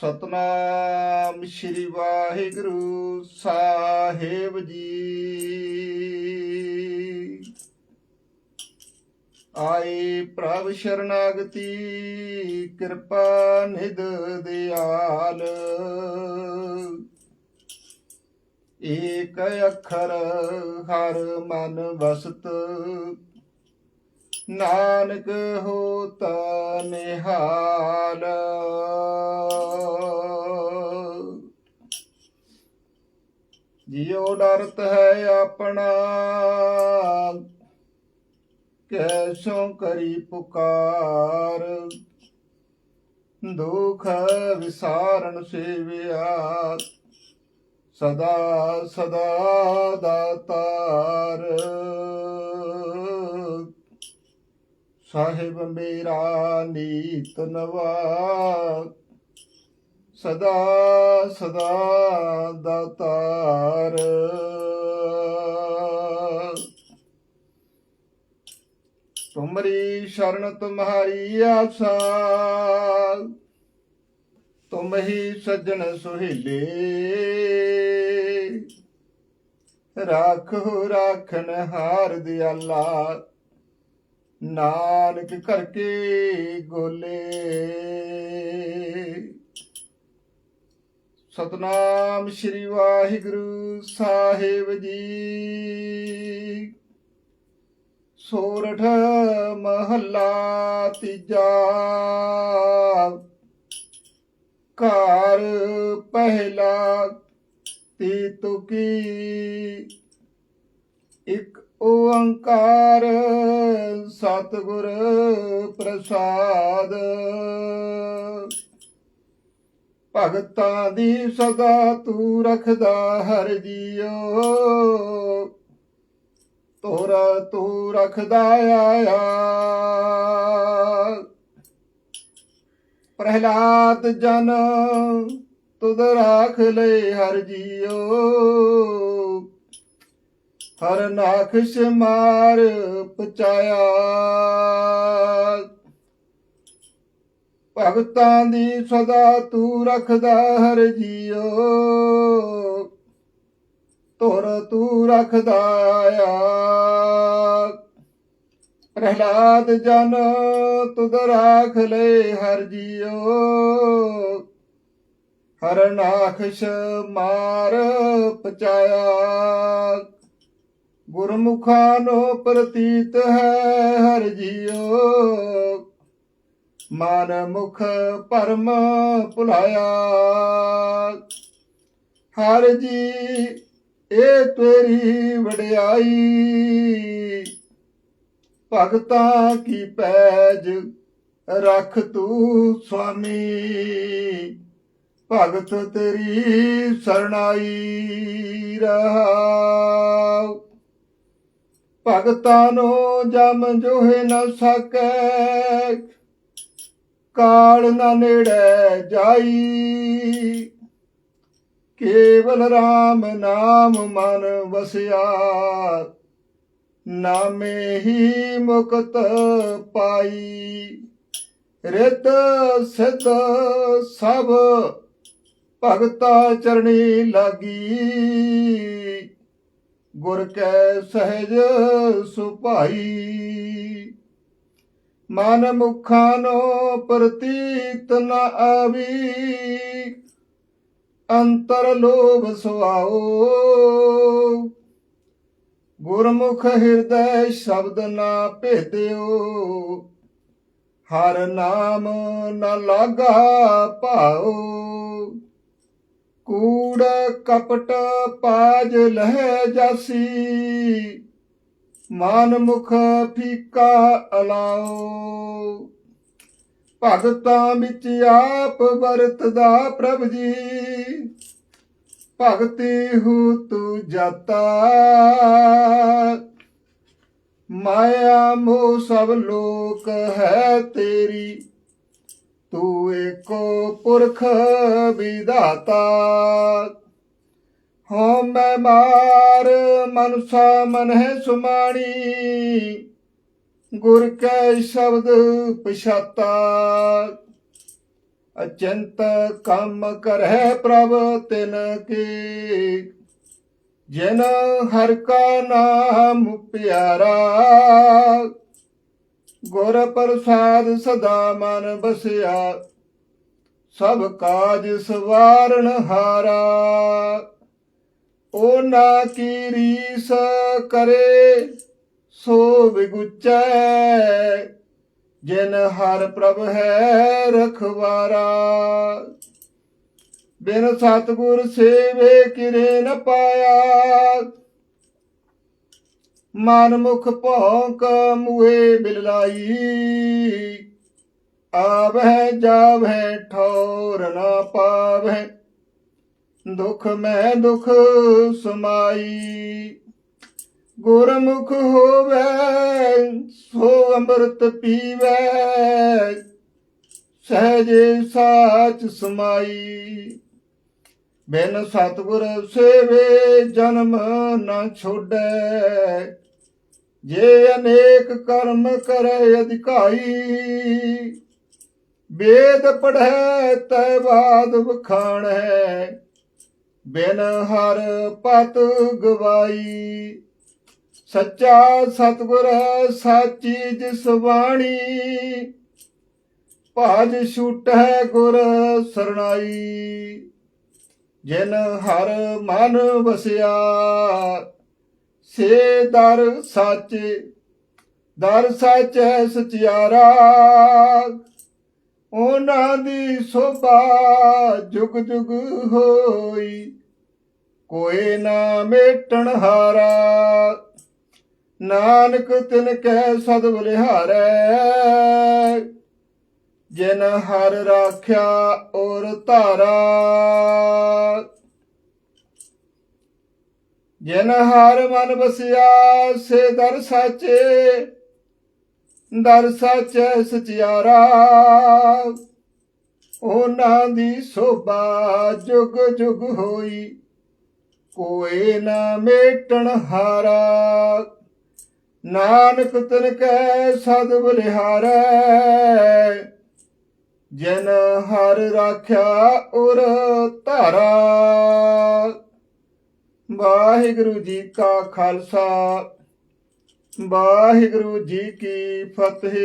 ਸਤਨਾਮ ਸ੍ਰੀ ਵਾਹਿਗੁਰੂ ਸਾਹਿਬ ਜੀ। ਆਏ ਪ੍ਰਭ ਸ਼ਰਨਾਗਤੀ, ਕਿਰਪਾ ਨਿਧ ਦਿਆਲ। ਏਕ ਅੱਖਰ ਹਰ ਮਨ ਵਸਤ, ਨਾਨਕ ਹੋਤ ਨਿਹਾਲ। ਜਿਉ ਡਰਤ ਹੈ ਆਪਣਾ, ਕੈਸੋਂ ਕਰੀ ਪੁਕਾਰ। ਦੁਖ ਵਿਸਾਰਨ ਸੇਵਿਆ, ਸਦਾ ਸਦਾ ਦਾਤਾਰ। ਸਾਹਿਬ ਮੇਰਾ ਨੀਤ ਨਵਾ ਸਦਾ ਸਦਾ ਦਾਤਾਰ ਤੁਮਰੀ ਸ਼ਰਨ, ਤੁਮਹਾਰੀ ਆਸਾ। ਤੁਮ ਹੀ ਸੱਜਣ ਸੁਹੇਲੇ। ਰਾਖੋ ਰਾਖਨ ਹਾਰ ਦਿਆਲਾ। ਨਾਨਕ ਕਰਕੇ ਗੋਲੇ। ਸਤਨਾਮ ਸ੍ਰੀ ਵਾਹਿਗੁਰੂ ਸਾਹਿਬ ਜੀ। ਸੋਰਠ ਮਹੱਲਾ ਤੀਜਾ। ਘਰ ਪਹਿਲਾ ਤੀ ਤੁਕੀ ਇੱਕ ਓੰਕਾਰ ਸਤਿਗੁਰ ਪ੍ਰਸਾਦ। ਭਗਤਾਂ ਦੀ ਸਦਾ ਤੂੰ ਰਖਦਾ ਹਰ ਜੀਓ। ਤੋਰਾ ਤੂੰ ਰੱਖਦਾ ਆਇਆ। ਪ੍ਰਹਿਲਾਦ ਜਨ, ਤੁਧ ਰਾਖ ਲੈ ਹਰ ਜੀਓ। ਹਰ ਨਾਖਸ਼ ਮਾਰ ਪਚਾਇਆ। ਭਗਤਾਂ ਦੀ ਸਦਾ ਤੂੰ ਰੱਖਦਾ ਹਰ ਜੀਓ। ਤੁਰ ਤੂੰ ਰੱਖਦਾ ਆ। ਪ੍ਰਹਿਲਾਦ ਜਨ ਤੁਧ ਰਾਖ ਲੈ ਹਰ ਜੀਓ। ਹਰ ਨਾਖਸ਼ ਮਾਰ ਪਚਾਇਆ। ਗੁਰਮੁਖਾਂ ਨੂੰ ਪ੍ਰਤੀਤ ਹੈ ਹਰ ਜੀਓ। ਮਨ ਮੁਖ ਪਰਮ ਭੁਲਾਇਆ। ਹਰ ਜੀ ਇਹ ਤੇਰੀ ਵਡਿਆਈ। ਭਗਤਾਂ ਕੀ ਪੈਜ ਰੱਖ ਤੂੰ ਸੁਆਮੀ। ਭਗਤ ਤੇਰੀ ਸਰਣਾਈ ਰਹਾਉ। ਭਗਤਾਂ ਨੂੰ ਜਮ ਜੋਹਿ ਨ ਸਕੈ। ਕਾਲ ਨਾ ਨੇੜੇ ਜਾਈ। ਕੇਵਲ RAM ਨਾਮ ਮਨ ਵਸਿਆ। ਨਾਮੇ ਹੀ ਮੁਕਤ ਪਾਈ। ਰਿਤ ਸਿਧ ਸਭ ਭਗਤਾ ਚਰਣੀ ਲਾਗੀ। ਗੁਰ ਕੈ ਸਹਿਜ ਸੁਭਾਈ। ਮਨ ਮੁਖਾਂ ਨੋ ਪ੍ਰਤੀਤ ਨ ਆਵੀ। ਅੰਤਰ ਲੋਭ ਸੁਆਓ। ਗੁਰਮੁਖ ਹਿਰਦੈ ਸ਼ਬਦ ਨਾ ਭੇਦਿਓ। ਹਰ ਨਾਮ ਨ ਲਾਗਾ ਭਾਉ ਕੂੜ ਕਪਟ ਪਾਜ ਲਹਿ ਜਾਸੀ। ਮਾਨ ਮੁਖ ਫੀਕਾ ਅਲਾਓ। ਭਗਤਾਂ ਵਿੱਚ ਆਪ ਵਰਤਦਾ ਪ੍ਰਭ ਜੀ। ਭਗਤੀ ਹੂ ਤੂ ਜਾਤਾ। ਮਾਇਆ ਮੋਹ ਸਭ ਲੋਕ ਹੈ ਤੇਰੀ। ਤੂੰ ਏਕੋ ਪੁਰਖ ਵਿਧਾਤਾ। ਹੋ ਮੈਂ ਮਾਰ ਮਨਸਾ ਮਨ ਹੈ ਸੁਮਾਣੀ। ਗੁਰ ਕੈ ਸ਼ਬਦ ਪਛਾਤਾ। ਅਚੰਤ ਕੰਮ ਕਰਹਿ ਪ੍ਰਭ ਤਿਨ ਕੀ। ਜਿਨ ਹਰ ਕਾ ਨਾਮ ਪਿਆਰਾ। ਗੁਰ ਪ੍ਰਸਾਦ ਸਦਾ ਮਨ ਬਸਿਆ। ਸਭ ਕਾਜ ਸਵਾਰਨ ਹਾਰਾ। ਓ ਨਾ ਕੀ ਰੀਸ ਕਰੇ, ਸੋ ਵਿਗੁਚੈ। ਜਿਨ ਹਰ ਪ੍ਰਭ ਹੈ ਰਖਵਾਰਾ। ਬਿਨ ਸਤਗੁਰ ਸੇਵੇ ਕਿਰੇ ਨ ਪਾਇਆ। ਮਨ ਮੁਖ ਭੌਂਕ ਮੁਏ ਬਿਲਲਾਈ। ਆਵਹਿ, ਜਾਵਹਿ, ਠੌਰ ਨਾ ਪਾਵਹਿ। ਦੁਖ ਮੈਂ ਦੁਖ ਸਮਾਈ। ਗੁਰਮੁਖ ਹੋਵੇ, ਸੋ ਅੰਮ੍ਰਿਤ ਪੀਵੇ। ਸਹਜੇ ਸਾਚ ਸਮਾਈ। ਬਿਨ ਸਤਗੁਰ ਸੇਵੇ ਜਨਮ ਨਾ ਛੋੜੈ ਜੇ ਅਨੇਕ ਕਰਮ ਕਰੇ ਅਧਿਕਾਈ, ਵੇਦ ਪੜ੍ਹੈ ਤੈ ਬਾਦ ਵਖਾਣੈ। ਬਿਨ ਹਰ ਪਤ ਗਵਾਈ। ਸੱਚਾ ਸਤਗੁਰ ਸਾਚੀ ਜਿਸ ਬਾਣੀ। ਭਾਜ ਛੂਟੈ ਗੁਰ ਸਰਣਾਈ। ਜਿਨ ਹਰ ਮਨ ਵਸਿਆ, ਸੇ ਦਰ ਸਾਚੇ, ਦਰ ਸਾਚੈ ਸਚਿਆਰਾ। ਉਹਨਾਂ ਦੀ ਸੋਭਾ ਜੁਗ ਜੁਗ ਹੋਈ। ਕੋਈ ਨਾ ਮੇਟਣ ਹਾਰਾ, ਨਾਨਕ ਤਿਨ ਕੈ ਸਦ ਬਲਿਹਾਰੈ ਜਿਨ ਹਰ ਰਾਖਿਆ ਔਰ ਧਾਰਾ, ਜਿਨ ਹਰ ਮਨ ਬਸਿਆ ਸੇ ਦਰ ਸਾਚੇ। ਦਰ ਸਾਚੈ ਸਚਿਆਰਾ। ਉਹਨਾਂ ਦੀ ਸੋਭਾ ਜੁਗ ਜੁਗ ਹੋਈ। ਕੋਏ ਨਾ ਮੇਟਣ ਹਾਰਾ। ਨਾਨਕ ਤਨ ਕੈ ਸਦ ਬਲਿਹਾਰੈ। ਜਨ ਹਰ ਰਾਖਿਆ ਉਰ ਧਾਰਾ। ਵਾਹਿਗੁਰੂ ਜੀ ਕਾ ਖਾਲਸਾ। ਵਾਹਿਗੁਰੂ ਜੀ ਕੀ ਫਤਿਹ।